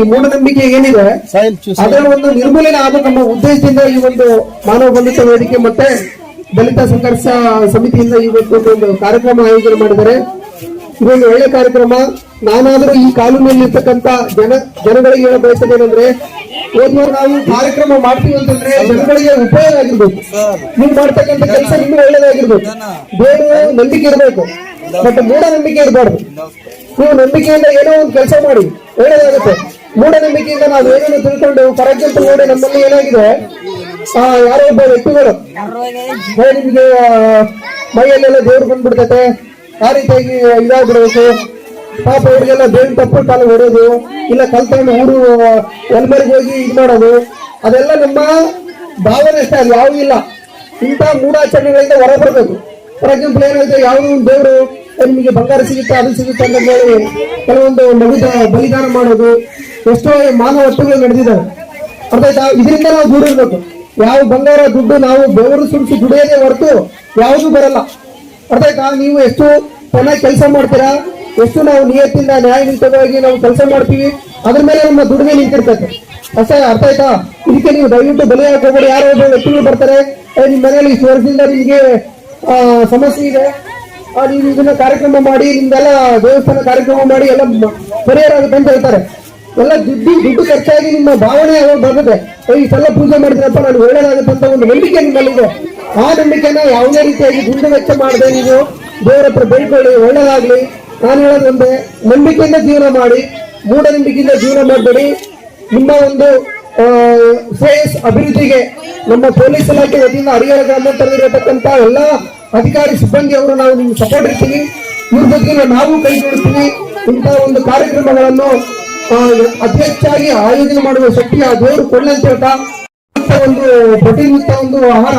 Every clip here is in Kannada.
ಈ ಮೂಢನಂಬಿಕೆ ಏನಿದೆ ಅದರ ಒಂದು ನಿರ್ಮೂಲನೆ ಆಗಬೇಕು ನಮ್ಮ ಉದ್ದೇಶದಿಂದ ಈ ಒಂದು ಮಾನವ ಬಂಧಿತ ವೇದಿಕೆ ಮತ್ತೆ ದಲಿತ ಸಂಘರ್ಷ ಸಮಿತಿಯಿಂದ ಇವತ್ತು ಒಂದು ಕಾರ್ಯಕ್ರಮ ಆಯೋಜನೆ ಮಾಡಿದ್ದಾರೆ. ಇದೊಂದು ಒಳ್ಳೆ ಕಾರ್ಯಕ್ರಮ ನಾನಾದರೂ ಈ ಕಾನೂನಲ್ಲಿ ಇರ್ತಕ್ಕಂತ ಜನ ಜನಗಳಿಗೆ ಹೇಳ ಬಯಸೋದೇನೆಂದ್ರೆ ಏನಂದ್ರೆ ನಾವು ಕಾರ್ಯಕ್ರಮ ಮಾಡ್ತೀವಿ ಅಂತಂದ್ರೆ ಜನಗಳಿಗೆ ಉಪಯೋಗ ಆಗಿರ್ಬೇಕು. ನೀವು ಮಾಡ್ತಕ್ಕಂಥ ಕೆಲಸ ನಿಮ್ಗೆ ಒಳ್ಳೇದಾಗಿರ್ಬೇಕು. ಬೇರೆ ನಂಬಿಕೆ ಇರಬೇಕು. ಬಟ್ ಮೂಢನಂಬಿಕೆ ಇರಬಾರ್ದು. ನೀವು ನಂಬಿಕೆಯಿಂದ ಏನೋ ಒಂದು ಕೆಲಸ ಮಾಡಿ ಒಳ್ಳೇದಾಗುತ್ತೆ. ಮೂಢನಂಬಿಕೆಯಿಂದ ನಾವು ಏನೇನು ತಿಳ್ಕೊಂಡು ಫಾರ್ ಎಕ್ಸಾಂಪಲ್ ನೋಡಿ ನಮ್ಮಲ್ಲಿ ಏನಾಗಿದೆ? ಯಾರೋ ಒಬ್ಬ ವ್ಯಕ್ತಿಗಳು ನಿಮಗೆ ಮೈಯಲ್ಲೆಲ್ಲ ದೇವ್ರು ಬಂದ್ಬಿಡ್ತೈತೆ. ಆ ರೀತಿಯಾಗಿ ಇದಾಗ್ಬಿಡ್ಬೇಕು. ಪಾಪ ಅವ್ರಿಗೆಲ್ಲ ದೇವ್ರ ತಪ್ಪು ಕಾಲ ಹೊಡೋದು, ಇಲ್ಲ ಕಲ್ತಂಡು ಊರು ಎಲ್ಮರಿಗೆ ಹೋಗಿ ಇದು ಮಾಡೋದು. ಅದೆಲ್ಲ ನಮ್ಮ ಭಾವನೆ ಅಷ್ಟೇ, ಅದು ಯಾವೂ ಇಲ್ಲ. ಇಂಥ ಮೂಢಾಚರಣೆಗಳಿಂದ ಹೊರ ಬರ್ಬೇಕು ಫಾರ್ ಎಕ್ಸಾಂಪಲ್ ಏನಾಗುತ್ತೆ ಯಾವುದೋ ಒಂದು ದೇವರು ನಿಮಗೆ ಬಂಗಾರ ಸಿಗುತ್ತೆ, ಅದು ಸಿಗುತ್ತೆ ಅಂತ ಹೇಳಿ ಕೆಲವೊಂದು ಮಗಿದ ಬಲಿದಾನ ಮಾಡೋದು. ಎಷ್ಟೋ ಮಾನವ ಹಟ್ಟುಗಳು ನಡೆದಿದ್ದಾವೆ ಅರ್ಥ ಆಯ್ತಾ? ಇದರಿಂದ ನಾವು ದೂರ ಇರ್ಬೇಕು. ಯಾವ ಬಂಗಾರ ದುಡ್ಡು ನಾವು ಬೆವರು ಸುಡಿಸಿ ದುಡಿಯೋದೇ ಹೊರತು ಯಾವುದೂ ಬರಲ್ಲ. ಅರ್ಥ ನೀವು ಎಷ್ಟು ಚೆನ್ನಾಗಿ ಕೆಲಸ ಮಾಡ್ತೀರಾ, ಎಷ್ಟು ನಾವು ನಿಯತ್ತಿಂದ ನ್ಯಾಯಯುತವಾಗಿ ನಾವು ಕೆಲಸ ಮಾಡ್ತೀವಿ, ಅದ್ರ ಮೇಲೆ ನಮ್ಮ ದುಡಿಮೆ ನಿಂತಿರ್ತೈತೆ. ಅಷ್ಟೇ, ಅರ್ಥ ಆಯ್ತಾ? ಇದಕ್ಕೆ ನೀವು ದಯವಿಟ್ಟು ಬಲೆ ಹಾಕೋಬೇಡಿ. ಯಾರೋ ಒಬ್ಬ ವ್ಯಕ್ತಿಗಳು ಬರ್ತಾರೆ ನಿಮ್ಮ ಮನೆಯಲ್ಲಿ ಇಷ್ಟು ವರ್ಷದಿಂದ ನಿಮಗೆ ಸಮಸ್ಯೆ ಇದೆ. ನೀವು ಇದನ್ನ ಕಾರ್ಯಕ್ರಮ ಮಾಡಿ, ನಿಮ್ದೆಲ್ಲ ದೇವಸ್ಥಾನ ಕಾರ್ಯಕ್ರಮ ಮಾಡಿ ಎಲ್ಲ ಪರಿಹಾರ ಆಗುತ್ತೆ ಅಂತ ಹೇಳ್ತಾರೆ. ಎಲ್ಲ ದುಡ್ಡು ದುಡ್ಡು ಖರ್ಚಾಗಿ ನಿಮ್ಮ ಭಾವನೆ ಯಾವಾಗ ಬರ್ತದೆ ಈ ಸಲ ಪೂಜೆ ಮಾಡಿದ್ರಪ್ಪ, ನಾನು ಒಳ್ಳೇದಾಗುತ್ತೆ ಅಂತ ಒಂದು ನಂಬಿಕೆ ನಿಮ್ಮಲ್ಲಿದೆ. ಆ ನಂಬಿಕೆನ ಯಾವುದೇ ರೀತಿಯಾಗಿ ದುಡ್ಡು ವೆಚ್ಚ ಮಾಡದೆ ನೀವು ದೇವರ ಹತ್ರ ಬೇಡ್ಕೊಳ್ಳಿ, ಒಳ್ಳೇದಾಗ್ಲಿ. ನಾನು ಹೇಳೋದೊಂದೆ ನಂಬಿಕೆಯಿಂದ ಜೀವನ ಮಾಡಿ, ಮೂಢನಂಬಿಕೆಯಿಂದ ಜೀವನ ಮಾಡಬೇಡಿ. ನಿಮ್ಮ ಒಂದು ಫೇಸ್ ಅಭಿವೃದ್ಧಿಗೆ ನಮ್ಮ ಪೊಲೀಸ್ ಇಲಾಖೆ ವತಿಯಿಂದ ಹರಿಹರ ಗ್ರಾಮಾಂತರದಲ್ಲಿರತಕ್ಕಂತ ಎಲ್ಲ ಅಧಿಕಾರಿ, ಸಿಬ್ಬಂದಿ ಅವರು ನಾವು ನಿಮ್ಗೆ ಸಪೋರ್ಟ್ ಇರ್ತೀವಿ. ಇವ್ರ ಬಗ್ಗೆ ನಾವು ಕೈ ಜೋಡಿಸ್ತೀವಿ. ಇಂತಹ ಒಂದು ಕಾರ್ಯಕ್ರಮಗಳನ್ನು ಹೆಚ್ಚಾಗಿ ಆಯೋಜನೆ ಮಾಡುವ ಶಕ್ತಿ ಆ ದೇವರು ಕೊಡಲಿ ಅಂತ ಹೇಳ್ತಾ ಒಂದು ಪ್ರತಿನಿತ್ಯ ಒಂದು ಆಹಾರ.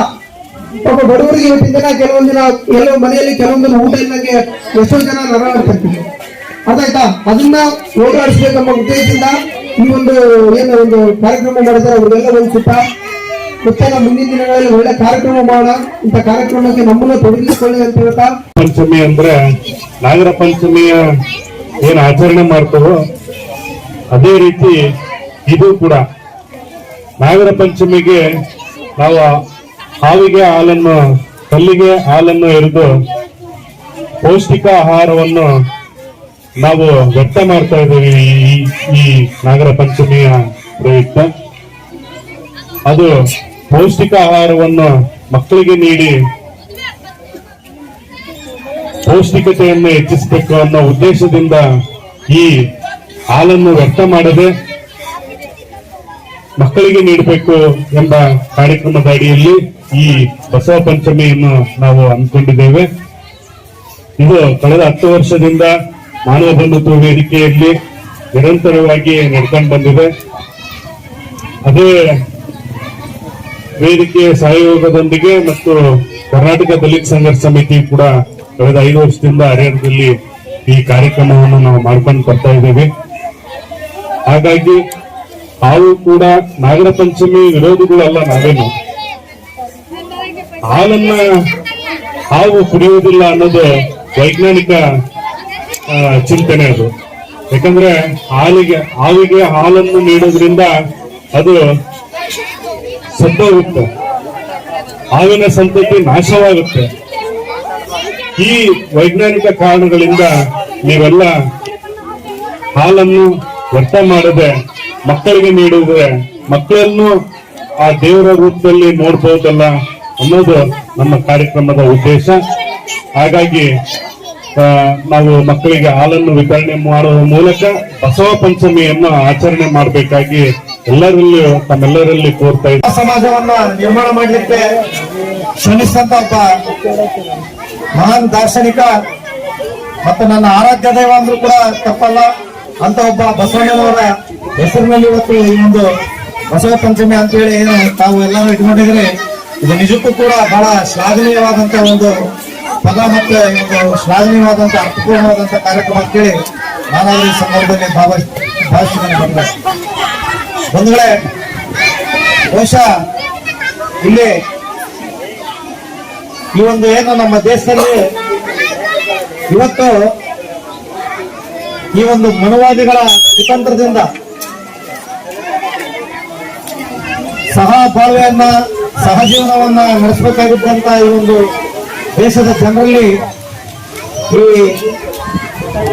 ಪಾಪ ಬಡವರಿಗೆ ಇವತ್ತಿನ ದಿನ ಕೆಲವೊಂದು ದಿನ ಎಲ್ಲೋ ಮನೆಯಲ್ಲಿ ಕೆಲವೊಂದು ಊಟ ಇಲ್ಲಕ್ಕೆ ಎಷ್ಟೋ ಜನ ನರಳಾಡ್ತಿರ್ತೀವಿ ಅದಾಯ್ತಾ? ಅದನ್ನ ನಮ್ಮ ಉದ್ದೇಶದಿಂದ ಈ ಒಂದು ಏನು ಒಂದು ಕಾರ್ಯಕ್ರಮ ಮಾಡಿದ್ರೆ ಅವ್ರಿಗೆಲ್ಲ ಒಂದು ಸುತ್ತ. ಮುಂದಿನ ದಿನಗಳಲ್ಲಿ ಒಳ್ಳೆ ಕಾರ್ಯಕ್ರಮ ಮಾಡೋಣ. ಇಂಥ ಕಾರ್ಯಕ್ರಮಕ್ಕೆ ನಮ್ಮನ್ನು ತೊಡಗಿಸಿಕೊಳ್ಳಿ ಅಂತ ಹೇಳ್ತಾ. ಪಂಚಮಿ ಅಂದ್ರೆ ನಾಗರ ಪಂಚಮಿಯ ಏನ್ ಆಚರಣೆ ಮಾಡ್ತಾವೋ ಅದೇ ರೀತಿ ಇದು ಕೂಡ. ನಾಗರ ಪಂಚಮಿಗೆ ನಾವು ಹಾವಿಗೆ ಹಾಲನ್ನು, ಕಲ್ಲಿಗೆ ಹಾಲನ್ನು ಎರೆದು ಪೌಷ್ಟಿಕ ಆಹಾರವನ್ನು ನಾವು ವ್ಯಕ್ತ ಮಾಡ್ತಾ ಇದ್ದೀವಿ ಈ ಈ ನಾಗರ ಪಂಚಮಿಯ ಪ್ರಯುಕ್ತ. ಅದು ಪೌಷ್ಟಿಕ ಆಹಾರವನ್ನು ಮಕ್ಕಳಿಗೆ ನೀಡಿ ಪೌಷ್ಟಿಕತೆಯನ್ನು ಹೆಚ್ಚಿಸಬೇಕು ಅನ್ನೋ ಉದ್ದೇಶದಿಂದ ಈ ಹಾಲನ್ನು ವ್ಯರ್ಥ ಮಾಡದೆ ಮಕ್ಕಳಿಗೆ ನೀಡಬೇಕು ಎಂಬ ಕಾರ್ಯಕ್ರಮದ ಅಡಿಯಲ್ಲಿ ಈ ಬಸವ ಪಂಚಮಿಯನ್ನು ನಾವು ಅಂದ್ಕೊಂಡಿದ್ದೇವೆ ಇದು ಕಳೆದ ಹತ್ತು ವರ್ಷದಿಂದ ಮಾನವ ಬಂಧುತ್ವ ವೇದಿಕೆಯಲ್ಲಿ ನಿರಂತರವಾಗಿ ನಡ್ಕೊಂಡು ಬಂದಿದೆ. ಅದೇ ವೇದಿಕೆಯ ಸಹಯೋಗದೊಂದಿಗೆ ಮತ್ತು ಕರ್ನಾಟಕ ದಲಿತ ಸಂಘರ್ಷ ಸಮಿತಿ ಕೂಡ ಕಳೆದ ಐದು ವರ್ಷದಿಂದ ಹರಿಹರದಲ್ಲಿ ಈ ಕಾರ್ಯಕ್ರಮವನ್ನು ನಾವು ಮಾಡ್ಕೊಂಡು ಬರ್ತಾ ಇದ್ದೇವೆ. ಹಾಗಾಗಿ ಹಾವು ಕೂಡ ನಾಗರ ಪಂಚಮಿ ವಿರೋಧಿಗಳಲ್ಲ ನಾವೇನು? ಹಾಲನ್ನ ಹಾವು ಕುಡಿಯುವುದಿಲ್ಲ ಅನ್ನೋದು ವೈಜ್ಞಾನಿಕ ಚಿಂತನೆ ಅದು. ಯಾಕಂದ್ರೆ ಹಾಲಿಗೆ, ಹಾವಿಗೆ ಹಾಲನ್ನು ನೀಡೋದ್ರಿಂದ ಅದು ಸತ್ತೋಗುತ್ತೆ ಹಾವಿನ ಸಂತತಿ ನಾಶವಾಗುತ್ತೆ. ಈ ವೈಜ್ಞಾನಿಕ ಕಾರಣಗಳಿಂದ ನೀವೆಲ್ಲ ಹಾಲನ್ನು ವ್ಯರ್ಥ ಮಾಡದೆ, ಮಕ್ಕಳಿಗೆ ನೀಡಿದ್ರೆ ಮಕ್ಕಳನ್ನು ಆ ದೇವರ ರೂಪದಲ್ಲಿ ನೋಡ್ಬೋದಲ್ಲ ಅನ್ನೋದು ನಮ್ಮ ಕಾರ್ಯಕ್ರಮದ ಉದ್ದೇಶ. ಹಾಗಾಗಿ ನಾವು ಮಕ್ಕಳಿಗೆ ಹಾಲನ್ನು ವಿತರಣೆ ಮಾಡುವ ಮೂಲಕ ಬಸವ ಪಂಚಮಿಯನ್ನು ಆಚರಣೆ ಮಾಡಬೇಕಾಗಿ ಎಲ್ಲರಲ್ಲೂ, ತಮ್ಮೆಲ್ಲರಲ್ಲಿ ಕೋರ್ತಾ ಇದ್ದೀವಿ ಸಮಾಜವನ್ನ ನಿರ್ಮಾಣ ಮಾಡಲಿಕ್ಕೆ ಶ್ರಮಿಸಿದಂತ ಒಬ್ಬ ಮಹಾನ್ ದಾರ್ಶನಿಕ ಮತ್ತು ನನ್ನ ಆರಾಧ್ಯ ದೈವ ಅಂದ್ರೂ ಕೂಡ ತಪ್ಪಲ್ಲ. ಅಂತ ಒಬ್ಬ ಬಸವಣ್ಣನವರ ಹೆಸರಿನಲ್ಲಿ ಇವತ್ತು ಈ ಒಂದು ಬಸವ ಪಂಚಮಿ ಅಂತೇಳಿ ಏನು ತಾವು ಎಲ್ಲರೂ ಇಟ್ಕೊಂಡಿದ್ರೆ ಇದು ನಿಜಕ್ಕೂ ಕೂಡ ಬಹಳ ಶ್ಲಾಘನೀಯವಾದಂತ ಒಂದು ಪದ ಮತ್ತೆ ಒಂದು ಶ್ಲಾಘನೀಯವಾದಂತ ಅರ್ಥಪೂರ್ಣವಾದಂತ ಕಾರ್ಯಕ್ರಮ ಅಂತೇಳಿ ನಾನು ಈ ಸಂದರ್ಭದಲ್ಲಿ ಭಾವ ಭಾವಿಸಿದ್ದೇನೆ ಬಂದ್ರೆ ಬಂಧುಗಳೇ, ಬಹುಶಃ ಇಲ್ಲಿ ಈ ಒಂದು ಏನು ನಮ್ಮ ದೇಶದಲ್ಲಿ ಇವತ್ತು ಈ ಒಂದು ಮನುವಾದಿಗಳ ಕುತಂತ್ರದಿಂದ ಸಹ ಬಾಳ್ವೆಯನ್ನ ಸಹಜೀವನವನ್ನ ನಡೆಸಬೇಕಾಗಿದ್ದಂತ ಈ ಒಂದು ದೇಶದ ಜನರಲ್ಲಿ ಈ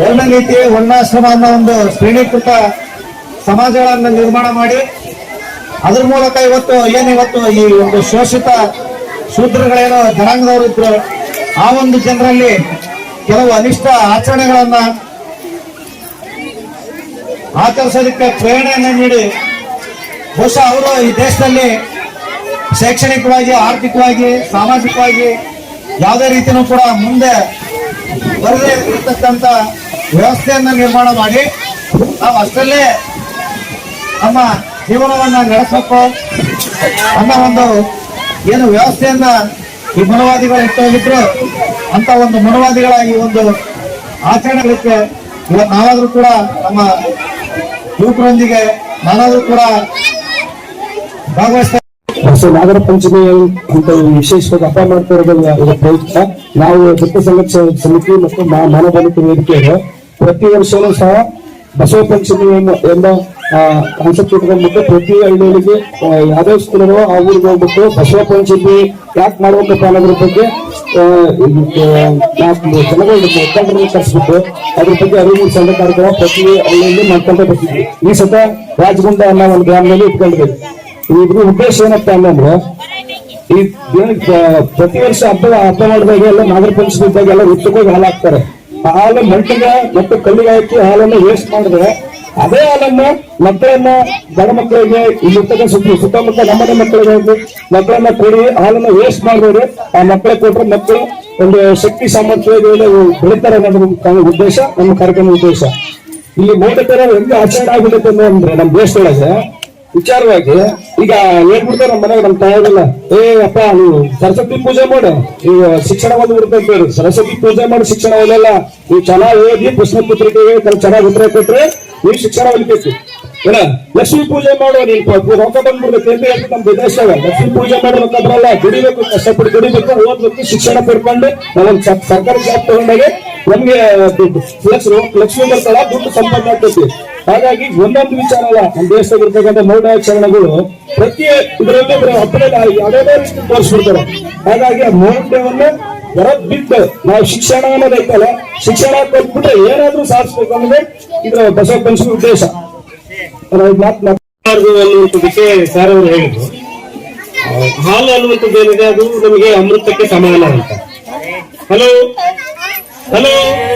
ವರ್ಣನೀತಿ ವರ್ಣಾಶ್ರಮ ಅನ್ನೋ ಒಂದು ಶ್ರೇಣೀಕೃತ ಸಮಾಜಗಳನ್ನ ನಿರ್ಮಾಣ ಮಾಡಿ, ಅದ್ರ ಮೂಲಕ ಇವತ್ತು ಏನಿವತ್ತು ಈ ಒಂದು ಶೋಷಿತ ಶೂದ್ರಗಳೇನೋ ಜನಾಂಗದವರು ಇದ್ರು ಆ ಒಂದು ಜನರಲ್ಲಿ ಕೆಲವು ಅನಿಷ್ಟ ಆಚರಣೆಗಳನ್ನ ಆಚರಿಸೋದಕ್ಕೆ ಪ್ರೇರಣೆಯನ್ನು ನೀಡಿ ಬಹುಶಃ ಅವರು ಈ ದೇಶದಲ್ಲಿ ಶೈಕ್ಷಣಿಕವಾಗಿ, ಆರ್ಥಿಕವಾಗಿ, ಸಾಮಾಜಿಕವಾಗಿ ಯಾವುದೇ ರೀತಿಯೂ ಕೂಡ ಮುಂದೆ ಬರದೇ ಇರತಕ್ಕಂಥ ವ್ಯವಸ್ಥೆಯನ್ನು ನಿರ್ಮಾಣ ಮಾಡಿ ನಾವು ಅಷ್ಟರಲ್ಲೇ ನಮ್ಮ ಜೀವನವನ್ನು ನಡೆಸಬೇಕು ಅನ್ನೋ ಒಂದು ಏನು ವ್ಯವಸ್ಥೆಯನ್ನ ಈ ಮನವಾದಿಗಳು ಇಟ್ಟೋಗಿದ್ರು, ಅಂತ ಒಂದು ಮನವಾದಿಗಳ ಈ ಒಂದು ಆಚರಣೆಗಳಿಗೆ ಇವತ್ತು ನಾವಾದರೂ ಕೂಡ ನಮ್ಮ ಯುವಕರೊಂದಿಗೆ ನಾನಾದ್ರೂ ಕೂಡ ಭಾಗವಹಿಸ್ತಾ ಸೊ ನಾಗರ ಪಂಚಮಿ ಅಂತ ವಿಶೇಷವಾಗಿ ಹಬ್ಬ ಮಾಡ್ತಾ ಇರೋದು ಪ್ರಯುಕ್ತ. ನಾವು ದುಃಖ ಸಂರಕ್ಷಣಾ ಸಮಿತಿ ಮತ್ತು ಮಾ- ಮಾನವಬಲಿತ ವೇದಿಕೆಯವರು ಪ್ರತಿ ವರ್ಷವೂ ಸಹ ಬಸವ ಪಂಚಮಿ ಎಂಬ ಕಾನ್ಸೆಪ್ಟ್ ಇಟ್ಕೊಂಡ್ಬಿಟ್ಟು ಪ್ರತಿ ಹಳ್ಳಿಗಳಿಗೆ ಯಾವ್ದೇ ಇರೋ ಆ ಊರಿಗೆ ಹೋಗ್ಬಿಟ್ಟು ಬಸವ ಪಂಚಮಿ ಯಾಕೆ ಮಾಡ್ಬೇಕಪ್ಪ ಅನ್ನೋದ್ರ ಬಗ್ಗೆ ಆ, ಇದಕ್ಕೆ ನಾಲ್ಕು ಜನಗಳು ಮುಖಂಡರನ್ನ ಕರೆಸ್ಬಿಟ್ಟು ಅದ್ರ ಬಗ್ಗೆ ಅರಿವು ಮೂಡಿಸೋ ಕಾರ್ಯಕ್ರಮ ಪ್ರತಿ ಹಳ್ಳಿಯಲ್ಲಿ ಮಾಡ್ಕೊಂಡೇ ಬರ್ತಿದ್ವಿ ಈ ಸತ ರಾಜಗುಂಡ ಅನ್ನೋ ಒಂದು ಗ್ರಾಮದಲ್ಲಿ ಇಟ್ಕೊಂಡಿದ್ದೀವಿ. ಇದ್ರ ಉದ್ದೇಶ ಏನಪ್ಪ ಅಂತಂದ್ರೆ ಈ ಪ್ರತಿ ವರ್ಷ ಹಬ್ಬ ಹಬ್ಬ ಮಾಡಿದಾಗ ಎಲ್ಲ ನಾಗರ ಪಂಚಮಿ ಇದ್ದಾಗ ಎಲ್ಲ ಉಚ್ಚಕೋಗಿ ಹಾಲು ಹಾಕ್ತಾರೆ ಆ ಹಾಲು ಮಂಟಿಗೆ ಮತ್ತು ಕಲ್ಲಿಗೆ ಹಾಕಿ ಹಾಲನ್ನು ವೇಸ್ಟ್ ಮಾಡಿದ್ರೆ ಅದೇ ಹಾಲನ್ನು ಮಕ್ಕಳನ್ನ ಬಡ ಮಕ್ಕಳಿಗೆ ಇಲ್ಲಿರ್ತಕ್ಕ ಸುತ್ತ ಸುತ್ತಮುತ್ತ ನಮ್ಮನೆ ಮಕ್ಕಳಿಗೆ ಮಕ್ಕಳನ್ನ ಕೊಡಿ, ಹಾಲನ್ನು ವೇಸ್ಟ್ ಮಾಡಿದ್ರೆ ಆ ಮಕ್ಕಳ ಕೊಟ್ಟರೆ ಮಕ್ಕಳು ಒಂದು ಶಕ್ತಿ ಸಾಮರ್ಥ್ಯ ಬೆಳಿತಾರೆ ಅನ್ನೋದು ಉದ್ದೇಶ, ನಮ್ಮ ಕಾರ್ಯಕ್ರಮ ಉದ್ದೇಶ. ಇಲ್ಲಿ ಮೋಟಕರ ಹೆಂಗೆ ಆಚರಣೆ ಆಗ್ಬಿಡುತ್ತೆ ಅಂದ್ರೆ ನಮ್ಮ ದೇಶದೊಳಗೆ ವಿಚಾರವಾಗಿ, ಈಗ ಹೇಳ್ಬಿಡ್ತಾರೆ ನಮ್ಮ ಮನೆಗೆ ನಮ್ಮ ತಾಯಿಗೆಲ್ಲ ಏ, ಅಪ್ಪ, ನೀವು ಸರಸ್ವತಿ ಪೂಜೆ ಮಾಡು ಈಗ ಶಿಕ್ಷಣ ಒಂದು ಬಿಡ್ಬೇಕು ಸರಸ್ವತಿ ಪೂಜೆ ಮಾಡಿ ಶಿಕ್ಷಣ ಒಲೆಲ್ಲ ನೀವು ಚೆನ್ನಾಗಿ ಓದಿ ಪ್ರಶ್ನೆ ಪತ್ರಿಕೆಗೆ ಚೆನ್ನಾಗಿ ಉತ್ತರ ಕೊಟ್ರೆ ನೀವು ಶಿಕ್ಷಣ ಒಲಿಬೇಕು. ಏನ? ಲಕ್ಷ್ಮೀ ಪೂಜೆ ಮಾಡೋ ನೀನ್ ರೊಕ್ಕ ಬಂದ್ಬಿಡ್ಬೇಕು ಅಂತ ಹೇಳಿ ನಮ್ಮ ವಿದೇಶದಾಗ ಲಕ್ಷ್ಮೀ ಪೂಜೆ ಮಾಡೋ ರೊಕ್ಕ ಬರಲ್ಲ ದುಡಿಬೇಕು, ಕಷ್ಟಪಟ್ಟು ದುಡಿಬೇಕು, ಓದ್ಬೇಕು, ಶಿಕ್ಷಣ ಪಡ್ಕೊಂಡು ನಾವೊಂದು ಸರ್ಕಾರಿ ಜಾಬ್ ತಗೊಂಡಾಗೆ ನಮ್ಗೆ ಲಕ್ಷ್ಮಿ ಬರ್ತಾಳ ದುಡ್ಡು ಸಂಪಾದನೆ ಆಗ್ತೈತಿ. ಹಾಗಾಗಿ ಒಂದೊಂದು ವಿಚಾರ ಅಲ್ಲ. ನಮ್ಮ ದೇಶದಲ್ಲಿರ್ತಕ್ಕಂಥ ಇರ್ತಕ್ಕಂಥ ಮೌಢಾಚರಣೆಗಳು ಪ್ರತಿ ಇದರಲ್ಲಿ ಹಬ್ಬದಲ್ಲಿ ಅದೇ ರೀತಿ ತೋರಿಸ್ಬಿಡ್ತಾರೆ. ಹಾಗಾಗಿ ಆ ಮೌಢ್ಯವನ್ನು ಹೊರಗ್ ಬಿಟ್ಟು ನಾವು ಶಿಕ್ಷಣ ಅನ್ನೋದೈತಲ್ಲ ಶಿಕ್ಷಣ ಕೊಟ್ಬಿಟ್ರೆ ಏನಾದ್ರೂ ಸಾಧಿಸ್ಬೇಕು ಅನ್ನೋದೇ ಇದರ ಬಸವ ಪಂಚಮಿ ಉದ್ದೇಶ. ಹಾಲು ಅನ್ನುವಂಥದ್ದಕ್ಕೆ ಸರ್ ಅವರು ಹೇಳಿದ್ರು. ಹಾಲು ಅನ್ನುವಂಥದ್ದು ಏನಿದೆ, ಅದು ನಮಗೆ ಅಮೃತಕ್ಕೆ ಸಮಾನ ಅಂತ. हेलो हेलो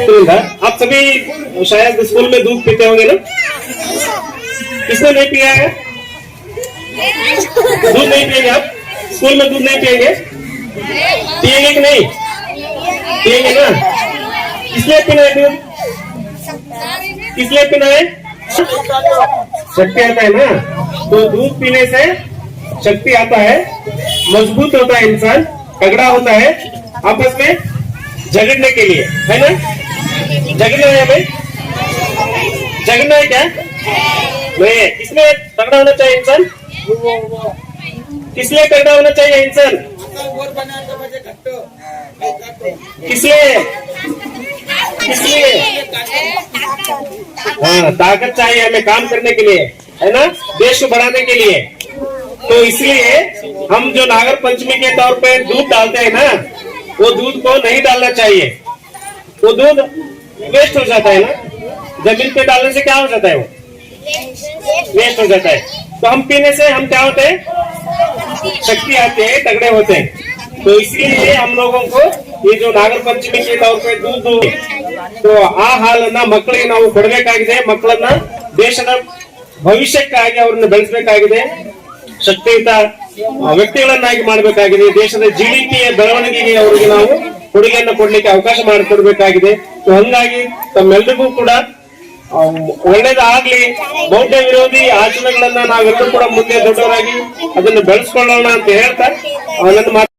सुनिंदा आप सभी शायद स्कूल में दूध पीते होंगे ना? किसने नहीं पिया है? दूध नहीं पिएँगे आप? स्कूल में दूध नहीं पिएँगे पिएँगे कि नहीं? पिएँगे ना? किसलिए पीना है दूध किसलिए पीना है शक्ति आता है ना? तो दूध पीने से शक्ति आता है, मज़बूत होता है इंसान, तगड़ा होता है। आपस में झगड़ने के लिए। है ना झगड़ना है भाई झगड़ना है क्या? नहीं इसमें तगड़ा होना चाहिए इंसान? किस लिए तगड़ा होना चाहिए इंसान? किसलिए किसलिए हाँ ताकत चाहिए हमें काम करने के लिए, है ना? देश को बढ़ाने के लिए। तो इसलिए हम जो नागर पंचमी के तौर पे दूध डालते हैं ना वो दूध को नहीं डालना चाहिए वो दूध वेस्ट हो जाता है ना जमीन पे डालने से क्या हो जाता है वो वेस्ट हो जाता है तो हम पीने से हम क्या होते हैं शक्ति आती है तगड़े होते हैं तो इसलिए हम लोगों को ये जो नागर पंचमी के तौर पे दूध तो ಆ ಹಾಲನ್ನ ಮಕ್ಕಳಿಗೆ ನಾವು ಕೊಡಬೇಕಾಗಿದೆ ಮಕ್ಕಳನ್ನ ದೇಶದ ಭವಿಷ್ಯಕ್ಕಾಗಿ ಅವ್ರನ್ನ ಬೆಳೆಸಬೇಕಾಗಿದೆ ಶಕ್ತಿಯುತ ವ್ಯಕ್ತಿಗಳನ್ನಾಗಿ ಮಾಡಬೇಕಾಗಿದೆ. ದೇಶದ ಜಿಡಿಪಿಯ ಬೆಳವಣಿಗೆಗೆ ಅವರಿಗೆ ನಾವು ಕೊಡುಗೆಯನ್ನು ಕೊಡ್ಲಿಕ್ಕೆ ಅವಕಾಶ ಮಾಡಿಕೊಡ್ಬೇಕಾಗಿದೆ. ಹಂಗಾಗಿ ತಮ್ಮೆಲ್ಲರಿಗೂ ಕೂಡ ಒಳ್ಳೇದಾಗ್ಲಿ. ಮೌಢ್ಯ ವಿರೋಧಿ ಆಚರಣೆಗಳನ್ನ ನಾವೆಲ್ಲರೂ ಕೂಡ ಮುಂದೆ ದೊಡ್ಡವರಾಗಿ ಅದನ್ನು ಬೆಳೆಸ್ಕೊಳ್ಳೋಣ ಅಂತ ಹೇಳ್ತಾ ನನ್ನ